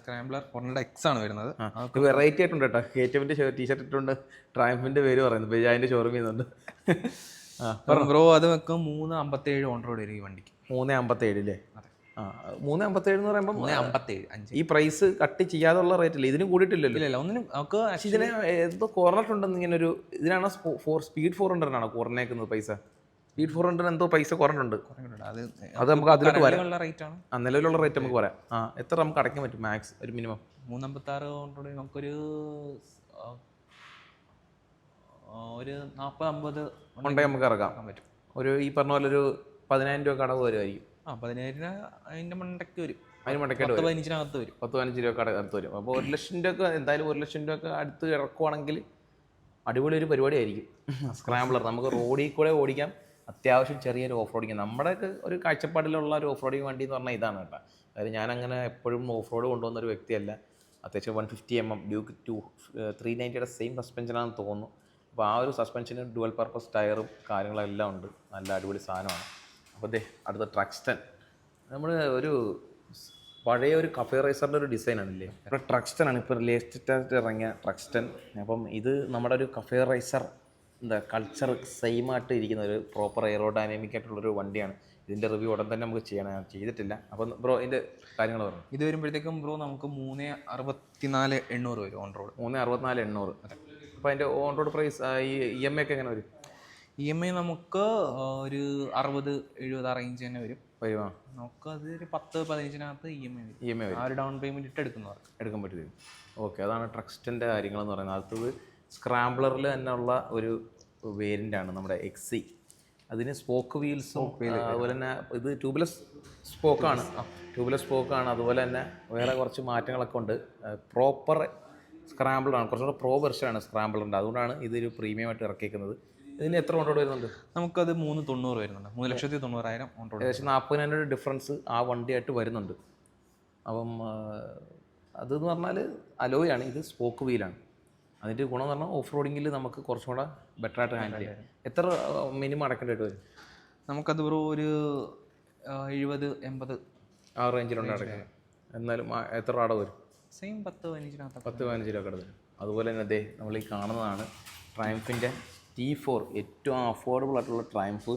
സ്ക്രാംബ്ലർ ഫോറിന്റെ എക്സ് ആണ് വരുന്നത്. വെറൈറ്റി ആയിട്ടുണ്ട് കേട്ടോ. കെ ടിഎമ്മിന്റെ ടീഷർട്ട് ഇട്ടുണ്ട് ട്രയംഫിന്റെ പേര് പറയുന്നത് ബജാജിന്റെ ഷോറൂമിൽ നിന്നുണ്ട് ആ ബ്രോ അത് വെക്കും മൂന്ന് അമ്പത്തേഴ് ഓൺ റോഡ് വരും ഈ വണ്ടിക്ക്. മൂന്ന് അമ്പത്തേഴ് അല്ലേ മൂന്ന് അമ്പത്തേഴ് എന്ന് പറയുമ്പോൾ അമ്പത്തേഴ് അഞ്ച്. ഈ പ്രൈസ് കട്ട് ചെയ്യാതുള്ള റേറ്റ് അല്ലേ ഇതിന് കൂടിയിട്ടില്ലല്ലോ. ഇല്ല ഒന്നിനും നമുക്ക് ഇതിന് എന്തോ കുറഞ്ഞിട്ടുണ്ടെന്ന് ഇങ്ങനെ ഒരു ഇതിനാണ് ഫോർ സ്പീഡ് ഫോർ ആണോ കുറഞ്ഞേക്കുന്നത് പൈസ? സ്പീഡ് ഫോർ ഹൺഡ്രഡ് എന്തോ പൈസ കുറഞ്ഞിട്ടുണ്ട്. അത് നമുക്ക് അതിലോട്ട് വരാം. ആ നിലവിലുള്ള റേറ്റ് നമുക്ക് പറയാം ആ എത്ര നമുക്ക് അടയ്ക്കാൻ പറ്റും മാക്സ് ഒരു മിനിമം മൂന്നമ്പത്താറ് റോഡ് നമുക്കൊരു ഒരു നാൽപ്പത് അമ്പത് ഉണ്ടെങ്കിൽ നമുക്ക് ഇറക്കാം. പറ്റും. ഒരു ഈ പറഞ്ഞ പോലെ ഒരു പതിനായിരം രൂപ കടവ് വരുമായിരിക്കും. ആ പതിനായിരം അതിന്റെ മണ്ടയ്ക്ക് വരും. അതിന് പത്ത് വരും. പതിനഞ്ചിനകത്ത് വരും. പത്ത് പതിനഞ്ച് രൂപ കട അടുത്ത് വരും. അപ്പോൾ ഒരു ലക്ഷം രൂപ എന്തായാലും ഒരു ലക്ഷം രൂപ അടുത്ത് ഇറക്കുവാണെങ്കിൽ അടിപൊളി ഒരു പരിപാടി ആയിരിക്കും. സ്ക്രാംബ്ലർ നമുക്ക് റോഡിൽ കൂടെ ഓടിക്കാം. അത്യാവശ്യം ചെറിയൊരു ഓഫ് റോഡിങ് നമ്മുടെ ഒരു കാഴ്ചപ്പാടിലുള്ള ഒരു ഓഫ് റോഡിങ് വണ്ടി എന്ന് പറഞ്ഞാൽ ഇതാണ് കേട്ടോ. അതായത് ഞാൻ അങ്ങനെ എപ്പോഴും ഓഫ് റോഡ് കൊണ്ടുവന്ന ഒരു വ്യക്തിയല്ല. അത്യാവശ്യം one fifty M M Duke two three ninety same സസ്പെൻഷനാണെന്ന് തോന്നുന്നു. അപ്പോൾ ആ ഒരു സസ്പെൻഷന് ഡുവൽ പർപ്പസ് ടയറും കാര്യങ്ങളെല്ലാം ഉണ്ട്. നല്ല അടിപൊളി സാധനമാണ്. അപ്പോൾ ദേ അടുത്ത ട്രക്സ്റ്റൻ. നമ്മൾ ഒരു പഴയ ഒരു കഫേ റൈസറിന്റെ ഒരു ഡിസൈൻ ആണല്ലേ? ഇപ്പോൾ ട്രക്സ്റ്റൻ ആണ് ഇപ്പോൾ ലേറ്റസ്റ്റ് ആയിട്ട് ഇറങ്ങിയ ട്രക്സ്റ്റൻ. അപ്പം ഇത് നമ്മുടെ ഒരു കഫേ റൈസർ എന്താ കൾച്ചർ സെയിം ആയിട്ട് ഇരിക്കുന്ന ഒരു പ്രോപ്പർ എയറോ ഡൈനാമിക് ആയിട്ടുള്ളൊരു വണ്ടിയാണ്. ഇതിന്റെ റിവ്യൂ ഉടൻ തന്നെ നമുക്ക് ചെയ്യണം ചെയ്തിട്ടില്ല. അപ്പം ബ്രോ ഇതിന്റെ കാര്യങ്ങൾ പറഞ്ഞു ഇത് വരുമ്പോഴത്തേക്കും ബ്രോ നമുക്ക് മൂന്ന് അറുപത്തിനാല് എണ്ണൂറ് വരും ഓൺ റോഡ് മൂന്ന് അറുപത്തിനാല് എണ്ണൂറ്. അപ്പോൾ അതിന്റെ ഓൺ റോഡ് പ്രൈസ് ഈ ഇ എം ഐ ഒക്കെ എങ്ങനെ വരും? ഇ എം ഐ നമുക്ക് ഒരു അറുപത് എഴുപത് ആ റേഞ്ച് തന്നെ വരും. വരുമോ നമുക്ക് അത് ഒരു പത്ത് പതിനഞ്ചിനകത്ത് E M I E M I ആ ഒരു ഡൗൺ പേയ്മെന്റ് ഇട്ട് എടുക്കുന്നവർക്ക് എടുക്കാൻ പറ്റും ഓക്കെ അതാണ് ട്രക്സ്റ്റിന്റെ കാര്യങ്ങളെന്ന് പറയുന്നത്. അടുത്തത് സ്ക്രാംബ്ലറിൽ തന്നെ ഉള്ള ഒരു വേരിയന്റ് ആണ് നമ്മുടെ എക്സി. അതിന് സ്പോക്ക് വീൽസും അതുപോലെ തന്നെ ഇത് ട്യൂബ്ലെസ് സ്പോക്കാണ്. ട്യൂബ്ലെസ് സ്പോക്കാണ്. അതുപോലെ തന്നെ വേറെ കുറച്ച് മാറ്റങ്ങളൊക്കെ ഉണ്ട്. പ്രോപ്പർ സ്ക്രാമ്പിളാണ് കുറച്ചുകൂടെ പ്രോ വെർഷനാണ് സ്ക്രാമ്പിളുണ്ട് അതുകൊണ്ടാണ് ഇതൊരു പ്രീമിയമായിട്ട് ഇറക്കിയിരിക്കുന്നത് ഇതിന് എത്ര കൊണ്ടോട് വരുന്നുണ്ട്? നമുക്കത് മൂന്ന് തൊണ്ണൂറ് വരുന്നുണ്ട്. മൂന്ന് ലക്ഷത്തി തൊണ്ണൂറായിരം ഓൺ റോഡ് ഏകദേശം നാൽപ്പതിനായിരം രൂപ ഡിഫറൻസ് ആ വണ്ടിയായിട്ട് വരുന്നുണ്ട്. അപ്പം അതെന്ന് പറഞ്ഞാൽ അലോയാണ് ഇത് സ്പോക്ക് വീലാണ് അതിന്റെ ഗുണം എന്ന് പറഞ്ഞാൽ ഓഫ് റോഡിങ്ങിൽ നമുക്ക് കുറച്ചും കൂടെ ബെറ്റർ ആയിട്ട് ഹാൻഡിൽ ചെയ്യാം. എത്ര മിനിമം അടക്കേണ്ടതായിട്ട് വരും? നമുക്കത് ഒരു ആ, എഴുപത് എൺപത് ആ റേഞ്ചിലുണ്ട് അടയ്ക്കുന്നത്. എന്നാലും എത്ര അടവ് വരും? സെയിം പത്ത് പതിനഞ്ചിനകത്ത് പത്ത് പതിനഞ്ച് രൂപ കട വരും അതുപോലെ തന്നെ അതേ നമ്മൾ ഈ കാണുന്നതാണ് ട്രയംഫിന്റെ ടി ഫോർ ഏറ്റവും അഫോർഡബിൾ ആയിട്ടുള്ള ട്രയംഫ്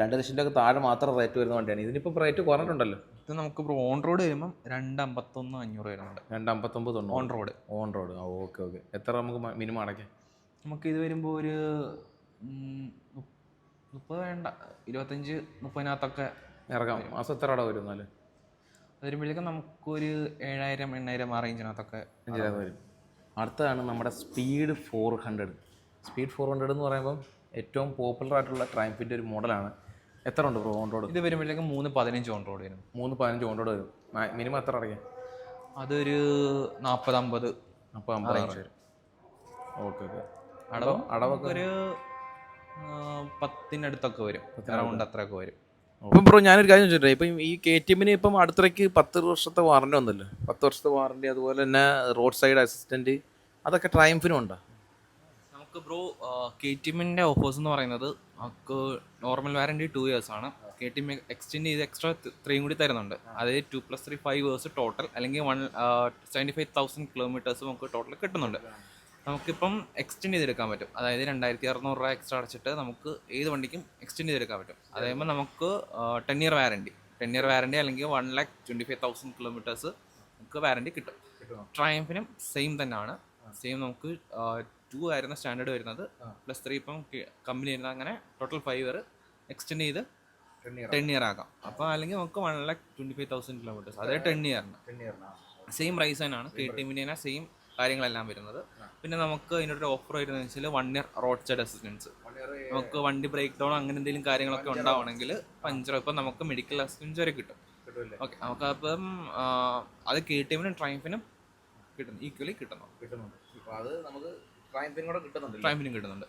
രണ്ട് ലക്ഷത്തിന്റെയൊക്കെ താഴെ മാത്രം റേറ്റ് വരുന്ന വണ്ടിയാണ്. ഇതിനിപ്പോൾ റേറ്റ് കുറഞ്ഞിട്ടുണ്ടല്ലോ. ഇത് നമുക്ക് ബ്രോ ഓൺ റോഡ് വരുമ്പം രണ്ട് അമ്പത്തൊന്ന് അഞ്ഞൂറ് വരുന്നുണ്ട്. രണ്ട് അമ്പത്തൊമ്പത് ഓൺ റോഡ് ഓൺ റോഡ് ആ ഓക്കെ ഓക്കെ എത്ര നമുക്ക് മിനിമം അടയ്ക്കാം? നമുക്ക് ഇത് വരുമ്പോൾ ഒരു മുപ്പത് വേണ്ട. ഇരുപത്തഞ്ച് മുപ്പതിനകത്തൊക്കെ ഇറങ്ങാം. മാസം എത്ര അടവ് വരും എന്നാൽ? വരുമ്പോഴേക്കും നമുക്കൊരു ഏഴായിരം എണ്ണായിരം ആ റേഞ്ചിനകത്തൊക്കെ വരും. അടുത്തതാണ് നമ്മുടെ speed four hundred speed four hundred എന്ന് പറയുമ്പം ഏറ്റവും പോപ്പുലർ ആയിട്ടുള്ള ട്രയംഫിന്റെ ഒരു മോഡലാണ് എത്ര ഉണ്ട് ബ്രോ ഓൺ റോഡ് ഇത് വരുമ്പോഴേക്കും മൂന്ന് പതിനഞ്ച് ഓൺ റോഡ് വരും. മൂന്ന് പതിനഞ്ച് ഓൺ റോഡ് വരും. മിനിമം എത്ര അടയ്ക്കാം? അതൊരു നാൽപ്പത് അമ്പത് നാൽപ്പത് അമ്പത് വരും. ഓക്കെ ഓക്കെ അടവ് അടവൊക്കെ ഒരു പത്തിനടുത്തൊക്കെ വരും. അറൗണ്ട് അത്രയൊക്കെ വരും. ഇപ്പം ബ്രോ ഞാനൊരു കാര്യം ചോദിച്ചിട്ടേ ഇപ്പം ഈ കെ ടി എമ്മിന് ഇപ്പം അടുത്തേക്ക് പത്ത് വർഷത്തെ വാറണ്ടി വന്നല്ലോ? പത്ത് വർഷത്തെ വാറണ്ടി അതുപോലെ തന്നെ റോഡ് സൈഡ് അസിസ്റ്റന്റ് അതൊക്കെ ട്രയംഫിനും ഉണ്ടോ? നമുക്ക് ബ്രോ കെ ടി എമ്മിന്റെ ഓഫേഴ്സ് എന്ന് പറയുന്നത് നമുക്ക് നോർമൽ വാറണ്ടി ടു ഇയേഴ്സ് ആണ്. കെ ടി എം എക്സ്റ്റെൻഡ് ചെയ്ത് എക്സ്ട്രാ ത്രീയും കൂടി തരുന്നുണ്ട്. അതായത് two plus three five years total അല്ലെങ്കിൽ one seventy five thousand kilometres നമുക്ക് ടോട്ടൽ കിട്ടുന്നുണ്ട്. നമുക്കിപ്പം എക്സ്റ്റെൻഡ് ചെയ്തെടുക്കാൻ പറ്റും. അതായത് രണ്ടായിരത്തി അറുന്നൂറ് രൂപ എക്സ്ട്രാ അടച്ചിട്ട് നമുക്ക് ഏത് വണ്ടിക്കും എക്സ്റ്റെൻഡ് ചെയ്തെടുക്കാൻ പറ്റും. അതായത് നമുക്ക് ten year warranty ten year warranty അല്ലെങ്കിൽ one lakh twenty five thousand kilometres നമുക്ക് വാറണ്ടി കിട്ടും. ട്രയംഫിനും സെയിം തന്നെയാണ്. സെയിം നമുക്ക് ടു ആയിരുന്ന സ്റ്റാൻഡേർഡ് വരുന്നത്. പ്ലസ് ത്രീ ഇപ്പം കമ്പനി വരുന്നത് അങ്ങനെ ടോട്ടൽ ഫൈവ് ഇയർ എക്സ്റ്റെൻഡ് ചെയ്ത് ടെൻ ഇയർ ആക്കാം. അപ്പോൾ അല്ലെങ്കിൽ നമുക്ക് one lakh twenty five thousand kilometres അതായത് ടെൻ ഇയറിന് സെയിം പ്രൈസ് തന്നെയാണ്. കെ ടി എമ്മിന്റെ സെയിം കാര്യങ്ങളെല്ലാം വരുന്നത്. പിന്നെ നമുക്ക് ഇതിനൊരു ഓഫർ വരുന്നത് വെച്ചാൽ one year road side assistance നമുക്ക് വണ്ടി ബ്രേക്ക് ഡൗൺ അങ്ങനെ എന്തെങ്കിലും കാര്യങ്ങളൊക്കെ ഉണ്ടാവണമെങ്കിൽ പഞ്ചർ ഇപ്പം നമുക്ക് മെഡിക്കൽ അസിസ്റ്റൻസ് വരെ കിട്ടും. ഓക്കെ നമുക്ക് അപ്പം അത് കെ ടി എമ്മിനും ട്രൈഫിനും കിട്ടുന്നു ഈക്വലി കിട്ടുന്നു കിട്ടുന്നുണ്ട്. അപ്പോൾ അത് നമുക്ക് ട്രയംഫിനും കൂടെ കിട്ടുന്നുണ്ട്.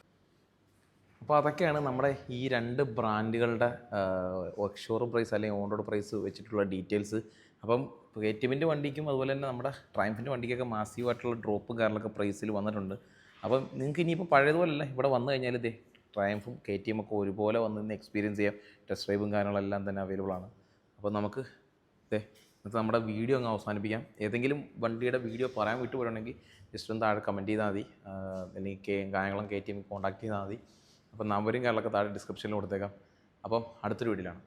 അപ്പോൾ അതൊക്കെയാണ് നമ്മുടെ ഈ രണ്ട് ബ്രാൻഡുകളുടെ ഷോറൂം പ്രൈസ് അല്ലെങ്കിൽ ഓൺറോഡ് പ്രൈസ് വെച്ചിട്ടുള്ള ഡീറ്റെയിൽസ് അപ്പം കെ ടി എമ്മിന്റെ വണ്ടിക്കും അതുപോലെ തന്നെ നമ്മുടെ ട്രയംഫിന്റെ വണ്ടിക്കൊക്കെ മാസീവായിട്ടുള്ള ഡ്രോപ്പ് കാറിലൊക്കെ പ്രൈസിൽ വന്നിട്ടുണ്ട്. അപ്പം നിങ്ങൾക്ക് ഇനിയിപ്പോൾ പഴയതുപോലല്ല. ഇവിടെ വന്നു കഴിഞ്ഞാൽ ഇതേ ട്രയംഫും കെ ടി എം ഒക്കെ ഒരുപോലെ വന്ന് നിന്ന് എക്സ്പീരിയൻസ് ചെയ്യാം. ടെസ്റ്റ് ഡ്രൈവും കാര്യങ്ങളെല്ലാം തന്നെ അവൈലബിൾ ആണ്. അപ്പോൾ നമുക്ക് ഇതേ ഇന്നത്തെ നമ്മുടെ വീഡിയോ അങ്ങ് അവസാനിപ്പിക്കാം. ഏതെങ്കിലും വണ്ടിയുടെ വീഡിയോ പറയാൻ വിട്ടുപോയിട്ടുണ്ടെങ്കിൽ ജസ്റ്റ് ഒന്ന് താഴെ കമന്റ് ചെയ്താൽ മതി. എനിക്ക് അല്ലെങ്കിൽ കെ ടി എം കോൺടാക്ട് ചെയ്താൽ മതി. അപ്പം നമ്പരും കാര്യങ്ങളൊക്കെ താഴെ ഡിസ്ക്രിപ്ഷനിൽ കൊടുത്തേക്കാം. അപ്പം അടുത്തൊരു വീഡിയോയിലാണ്